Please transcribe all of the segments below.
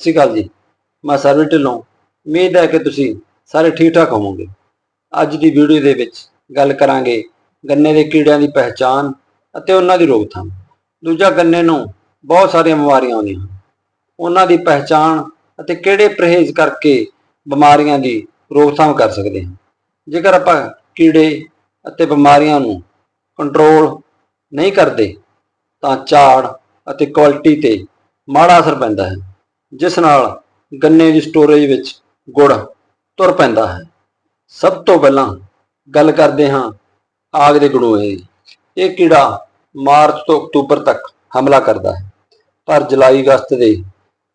ਸਤਿ ਸ਼੍ਰੀ ਅਕਾਲ ਜੀ। ਮੈਂ ਸਰਵਿਸ ਢਿੱਲੋਂ। ਉਮੀਦ ਹੈ ਕਿ ਤੁਸੀਂ ਸਾਰੇ ਠੀਕ ਠਾਕ ਹੋਵੋਗੇ। ਅੱਜ ਦੀ ਵੀਡੀਓ ਦੇ ਵਿੱਚ ਗੱਲ ਕਰਾਂਗੇ ਗੰਨੇ ਦੇ ਕੀੜਿਆਂ ਦੀ ਪਹਿਚਾਣ ਅਤੇ ਉਹਨਾਂ ਦੀ ਰੋਕਥਾਮ। ਦੂਜਾ ਗੰਨੇ ਨੂੰ ਬਹੁਤ ਸਾਰੀਆਂ ਬਿਮਾਰੀਆਂ ਆਉਂਦੀਆਂ ਹਨ। ਉਹਨਾਂ ਦੀ ਪਹਿਚਾਣ ਅਤੇ ਕਿਹੜੇ ਪਰਹੇਜ਼ ਕਰਕੇ ਬਿਮਾਰੀਆਂ ਦੀ ਰੋਕਥਾਮ ਕਰ ਸਕਦੇ ਹਾਂ ਜੇਕਰ ਆਪਾਂ ਕੀੜੇ ਅਤੇ ਬਿਮਾਰੀਆਂ ਨੂੰ ਕੰਟਰੋਲ ਨਹੀਂ ਕਰਦੇ, ਤਾਂ ਝਾੜ ਅਤੇ ਕੁਆਲਿਟੀ ਤੇ ਮਾੜਾ ਅਸਰ ਪੈਂਦਾ ਹੈ। ਜਿਸ ਨਾਲ ਗੰਨੇ ਦੀ ਸਟੋਰੇਜ ਵਿੱਚ ਗੁੜ ਤੁਰ ਪੈਂਦਾ ਹੈ। ਸਭ ਤੋਂ ਪਹਿਲਾਂ ਗੱਲ ਕਰਦੇ ਹਾਂ ਆਗ ਦੇ ਗੜੋਏ ਦੀ ਇਹ ਕੀੜਾ ਮਾਰਚ ਤੋਂ ਅਕਤੂਬਰ ਤੱਕ ਹਮਲਾ ਕਰਦਾ ਹੈ। ਪਰ ਜੁਲਾਈ ਅਗਸਤ ਦੇ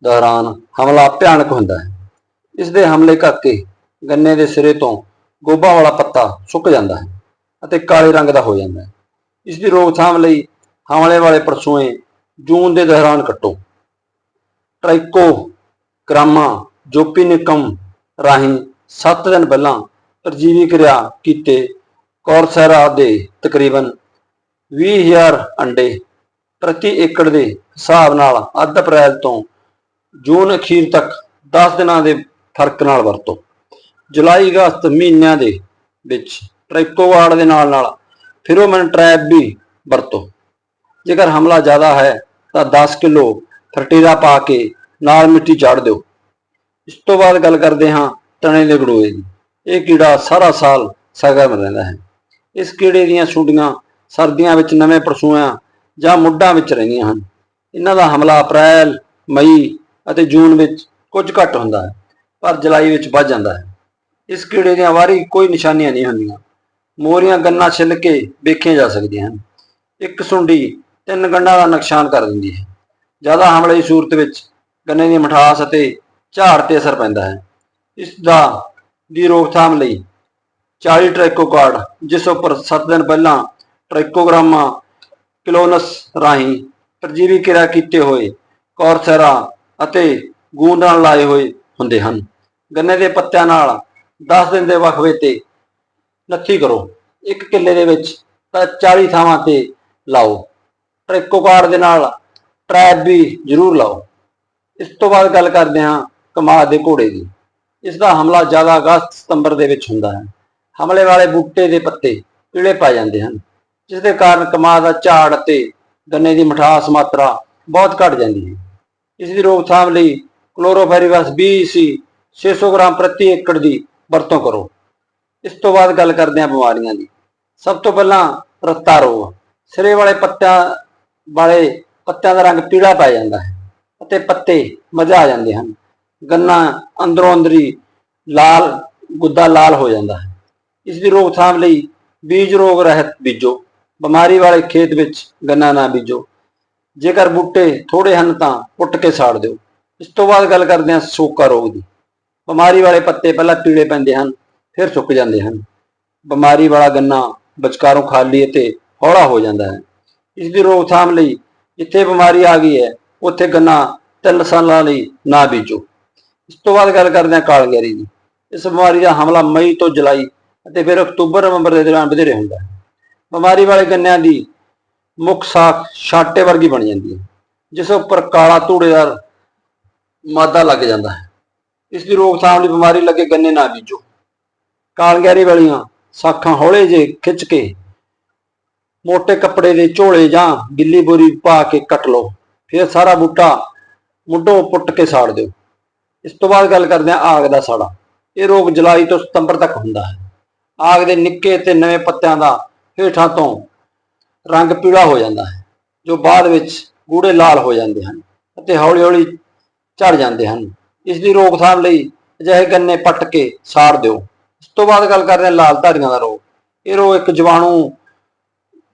ਦੌਰਾਨ ਹਮਲਾ ਭਿਆਨਕ ਹੁੰਦਾ ਹੈ। ਇਸ ਦੇ ਹਮਲੇ ਕਰਕੇ ਗੰਨੇ ਦੇ ਸਿਰੇ ਤੋਂ ਗੋਭਾ ਵਾਲਾ ਪੱਤਾ ਸੁੱਕ ਜਾਂਦਾ ਹੈ ਅਤੇ ਕਾਲੇ ਰੰਗ ਦਾ ਹੋ ਜਾਂਦਾ ਹੈ। ਇਸ ਦੀ ਰੋਕਥਾਮ ਲਈ ਹਮਲੇ ਵਾਲੇ ਪਰਸੂਏ ਜੂਨ ਦੇ ਦੌਰਾਨ ਕੱਟੋ। ਟ੍ਰਾਈਕੋ ਗ੍ਰਾਮਾ ਜੋਪੀਨਿਕਮ ਰਾਹੀਂ 7 ਦਿਨ ਪਹਿਲਾਂ ਪਰਜੀਵੀ ਕਿਰਿਆ ਕੀਤੇ ਕੌਰਸੈਰਾ ਦੇ ਤਕਰੀਬਨ 20000 ਅੰਡੇ ਪ੍ਰਤੀ ਏਕੜ ਦੇ ਹਿਸਾਬ ਨਾਲ ਅੱਧ ਅਪ੍ਰੈਲ ਤੋਂ ਜੂਨ ਅਖੀਰ ਤੱਕ 10 ਦਿਨਾਂ ਦੇ ਫ਼ਰਕ ਨਾਲ ਵਰਤੋ। ਜੁਲਾਈ ਅਗਸਤ ਮਹੀਨਿਆਂ ਦੇ ਵਿੱਚ ਟ੍ਰਾਈਕੋਵਾਰਡ ਦੇ ਨਾਲ ਨਾਲ ਫਿਰੋਮਨ ਟ੍ਰੈਪ ਵੀ ਵਰਤੋ। ਜੇਕਰ ਹਮਲਾ ਜ਼ਿਆਦਾ ਹੈ ਤਾਂ 10 ਕਿਲੋ ਫਰਟੀਲਾ ਪਾ ਕੇ ਨਾਲ ਮਿੱਟੀ ਚਾੜ ਦਿਓ। ਇਸ ਤੋਂ ਬਾਅਦ ਗੱਲ ਕਰਦੇ ਹਾਂ ਤਣੇ ਦੇ ਗੜੋਏ ਦੀ। ਇਹ ਕੀੜਾ ਸਾਰਾ ਸਾਲ ਸਰਗਰਮ ਰਹਿੰਦਾ ਹੈ। ਇਸ ਕੀੜੇ ਦੀਆਂ ਸੁੰਡੀਆਂ ਸਰਦੀਆਂ ਵਿੱਚ ਨਵੇਂ ਪਰਸੂਆਂ ਜਾਂ ਮੁੱਢਾਂ ਵਿੱਚ ਰਹਿੰਦੀਆਂ ਹਨ। ਇਹਨਾਂ ਦਾ ਹਮਲਾ ਅਪ੍ਰੈਲ, ਮਈ ਅਤੇ ਜੂਨ ਵਿੱਚ ਕੁਝ ਘੱਟ ਹੁੰਦਾ ਹੈ, ਪਰ ਜੁਲਾਈ ਵਿੱਚ ਵੱਧ ਜਾਂਦਾ ਹੈ। ਇਸ ਕੀੜੇ ਦੀਆਂ ਵਾਰੀ ਕੋਈ ਨਿਸ਼ਾਨੀਆਂ ਨਹੀਂ ਹੁੰਦੀਆਂ। ਮੋਰੀਆਂ ਗੰਨਾ ਛਿੱਲ ਕੇ ਵੇਖੀਆਂ ਜਾ ਸਕਦੀਆਂ ਹਨ। ਇੱਕ ਸੁੰਡੀ ਤਿੰਨ ਗੰਢਾਂ ਦਾ ਨੁਕਸਾਨ ਕਰ ਦਿੰਦੀ ਹੈ। ਜ਼ਿਆਦਾ ਹਮਲੇ ਦੀ ਸੂਰਤ ਵਿੱਚ ਗੰਨੇ ਦੀ ਮਠਾਸ ਅਤੇ ਝਾੜ ਤੇ ਅਸਰ ਪੈਂਦਾ ਹੈ। ਇਸ ਦਾ ਦੀ ਰੋਕਥਾਮ ਲਈ 40 ਟ੍ਰੈਕੋਕਾਰਡ ਜਿਸ ਉੱਪਰ 7 ਦਿਨ ਪਹਿਲਾਂ ਟ੍ਰੈਕੋਗ੍ਰਾਮਾ ਕਿਲੋਨਸ ਰਾਹੀਂ ਪਰਜੀਵੀ ਕਿਰਿਆ ਕੀਤੇ ਹੋਏ ਕੌਰਸੈਰਾ ਅਤੇ ਗੂੰਦ ਨਾਲ ਲਾਏ ਹੋਏ ਹੁੰਦੇ ਹਨ। ਗੰਨੇ ਦੇ ਪੱਤਿਆਂ ਨਾਲ 10 ਦਿਨ ਦੇ ਵਕਫੇ ਤੇ ਨੱਥੀ ਕਰੋ। ਇੱਕ ਕਿੱਲੇ ਦੇ ਵਿੱਚ ਤਾਂ 40 ਥਾਵਾਂ ਤੇ ਲਾਓ। ਟ੍ਰੈਕੋਕਾਰਡ ਦੇ ਨਾਲ ਟਰੈਪ ਵੀ ਜ਼ਰੂਰ ਲਾਓ। ਇਸ ਤੋਂ ਬਾਅਦ ਗੱਲ ਕਰਦੇ ਹਾਂ ਕਮਾਦ ਦੇ ਘੋੜੇ ਦੀ। ਇਸ ਦਾ ਹਮਲਾ ਜ਼ਿਆਦਾ ਅਗਸਤ ਸਤੰਬਰ ਦੇ ਵਿੱਚ ਹੁੰਦਾ ਹੈ। ਹਮਲੇ ਵਾਲੇ ਬੂਟੇ ਦੇ ਪੱਤੇ ਪੀਲੇ ਪੈ ਜਾਂਦੇ ਹਨ, ਜਿਸ ਦੇ ਕਾਰਨ ਕਮਾਦ ਦਾ ਝਾੜ ਅਤੇ ਗੰਨੇ ਦੀ ਮਠਾਸ ਮਾਤਰਾ ਬਹੁਤ ਘਟ ਜਾਂਦੀ ਹੈ। ਇਸ ਦੀ ਰੋਕਥਾਮ ਲਈ ਕਲੋਰੋਫੈਰੀਵਸ 20 ਸੀ 600 ਗ੍ਰਾਮ ਪ੍ਰਤੀ ਏਕੜ ਦੀ ਵਰਤੋਂ ਕਰੋ। ਇਸ ਤੋਂ ਬਾਅਦ ਗੱਲ ਕਰਦੇ ਹਾਂ ਬਿਮਾਰੀਆਂ ਦੀ। ਸਭ ਤੋਂ ਪਹਿਲਾਂ ਰੱਤਾ ਰੋਗ। ਸਿਰੇ ਵਾਲੇ ਪੱਤਿਆਂ ਵਾਲੇ ਪੱਤਿਆਂ ਦਾ ਰੰਗ ਪੀਲਾ ਪੈ ਜਾਂਦਾ ਹੈ ਅਤੇ ਪੱਤੇ ਮਜ਼ਾ ਆ ਜਾਂਦੇ ਹਨ। ਗੰਨਾ ਅੰਦਰੋਂ ਅੰਦਰੀ ਲਾਲ, ਗੁੱਦਾ ਲਾਲ ਹੋ ਜਾਂਦਾ ਹੈ। ਇਸ ਦੀ ਰੋਕਥਾਮ ਲਈ ਬੀਜ ਰੋਗ ਰਹਿਤ ਬੀਜੋ। ਬਿਮਾਰੀ ਵਾਲੇ ਖੇਤ ਵਿੱਚ ਗੰਨਾ ਨਾ ਬੀਜੋ। ਜੇਕਰ ਬੂਟੇ ਥੋੜੇ ਹਨ ਤਾਂ ਪੁੱਟ ਕੇ ਸਾੜ ਦਿਓ। ਇਸ ਤੋਂ ਬਾਅਦ ਗੱਲ ਕਰਦੇ ਹਾਂ ਸੋਕਾ ਰੋਗ ਦੀ। ਬਿਮਾਰੀ ਵਾਲੇ ਪੱਤੇ ਪਹਿਲਾਂ ਪੀਲੇ ਪੈਂਦੇ ਹਨ, ਫਿਰ ਸੁੱਕ ਜਾਂਦੇ ਹਨ। ਬਿਮਾਰੀ ਵਾਲਾ ਗੰਨਾ ਵਿਚਕਾਰੋਂ ਖਾਲੀ ਅਤੇ ਹੌਲਾ ਹੋ ਜਾਂਦਾ ਹੈ। ਇਸ ਦੀ ਰੋਕਥਾਮ ਲਈ ਜਿੱਥੇ ਬਿਮਾਰੀ ਆ ਗਈ ਹੈ, ਉੱਥੇ ਗੰਨਾ ਤਿੰਨ ਸਾਲਾਂ ਲਈ ਨਾ ਬੀਜੋ। ਇਸ ਤੋਂ ਬਾਅਦ ਗੱਲ ਕਰਦੇ ਹਾਂ ਕਾਲਗੈਰੀ ਦੀ। ਇਸ ਬਿਮਾਰੀ ਦਾ ਹਮਲਾ ਮਈ ਤੋਂ ਜੁਲਾਈ ਅਤੇ ਫਿਰ ਅਕਤੂਬਰ, ਨਵੰਬਰ ਦੇ ਦੌਰਾਨ ਵਧੇਰੇ ਹੁੰਦਾ ਹੈ। ਬਿਮਾਰੀ ਵਾਲੇ ਗੰਨਿਆਂ ਦੀ ਮੁੱਖ ਸਾਖ ਛਾਟੇ ਵਰਗੀ ਬਣ ਜਾਂਦੀ ਹੈ, ਜਿਸ ਉੱਪਰ ਕਾਲਾ ਧੂੜੇਦਾਰ ਮਾਦਾ ਲੱਗ ਜਾਂਦਾ ਹੈ। ਇਸ ਦੀ ਰੋਕਥਾਮ ਲਈ ਬਿਮਾਰੀ ਲੱਗੇ ਗੰਨੇ ਨਾ ਬੀਜੋ। ਕਾਲਗੈਰੀ ਵਾਲੀਆਂ ਸਾਖਾਂ ਹੌਲੇ ਜੇ ਖਿੱਚ ਕੇ ਮੋٹے ਕੱਪੜੇ ਦੇ ਝੋਲੇ ਜਾਂ ਗਿੱਲੀ ਬੋਰੀ ਪਾ ਕੇ ਕੱਟ ਲਓ, ਫਿਰ ਸਾਰਾ ਬੂਟਾ ਮੁੱਢੋਂ ਪੁੱਟ ਕੇ ਸਾੜ ਦਿਓ। ਇਸ ਤੋਂ ਬਾਅਦ ਗੱਲ ਕਰਦੇ ਹਾਂ ਆਗ ਦਾ ਸਾੜਾ। ਇਹ ਰੋਗ ਜੁਲਾਈ ਤੋਂ ਸਤੰਬਰ ਤੱਕ ਹੁੰਦਾ ਹੈ। ਆਗ ਦੇ ਨਿੱਕੇ ਤੇ ਨਵੇਂ ਪੱਤਿਆਂ ਦਾ ਹੇਠਾਂ ਤੋਂ ਰੰਗ ਪੀਲਾ ਹੋ ਜਾਂਦਾ ਹੈ, ਜੋ ਬਾਅਦ ਵਿੱਚ ਗੂੜੇ ਲਾਲ ਹੋ ਜਾਂਦੇ ਹਨ ਅਤੇ ਹੌਲੀ-ਹੌਲੀ ਝੜ ਜਾਂਦੇ ਹਨ। ਇਸ ਦੀ ਰੋਕਥਾਮ ਲਈ ਅਜਿਹੇ ਗੰਨੇ ਪੱਟ ਕੇ ਸਾੜ ਦਿਓ। ਇਸ ਤੋਂ ਬਾਅਦ ਗੱਲ ਕਰਦੇ ਹਾਂ ਲਾਲ ਧਾਰੀਆਂ ਦਾ ਰੋਗ। ਇਹ ਰੋਗ ਇੱਕ ਜਵਾਣੂ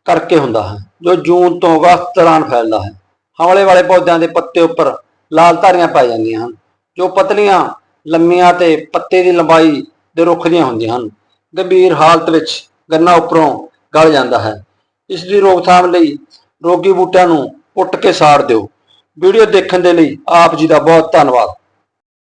ਕਰਕੇ ਹੁੰਦਾ ਹੈ, ਜੋ ਜੂਨ ਤੋਂ ਅਗਸਤ ਦੌਰਾਨ ਫੈਲਦਾ ਹੈ। ਹਮਲੇ ਵਾਲੇ ਪੌਦਿਆਂ ਦੇ ਪੱਤੇ ਉੱਪਰ ਲਾਲ ਧਾਰੀਆਂ ਪੈ ਜਾਂਦੀਆਂ ਹਨ, ਜੋ ਪਤਲੀਆਂ, ਲੰਮੀਆਂ ਤੇ ਪੱਤੇ ਦੀ ਲੰਬਾਈ ਦੇ ਰੁੱਖ ਦੀਆਂ ਹੁੰਦੀਆਂ ਹਨ। ਗੰਭੀਰ ਹਾਲਤ ਵਿੱਚ ਗੰਨਾ ਉੱਪਰੋਂ ਗਲ ਜਾਂਦਾ ਹੈ। ਇਸ ਦੀ ਰੋਕਥਾਮ ਲਈ ਰੋਗੀ ਬੂਟਿਆਂ ਨੂੰ ਪੁੱਟ ਕੇ ਸਾੜ ਦਿਓ। ਵੀਡੀਓ ਦੇਖਣ ਦੇ ਲਈ ਆਪ ਜੀ ਦਾ ਬਹੁਤ ਧੰਨਵਾਦ।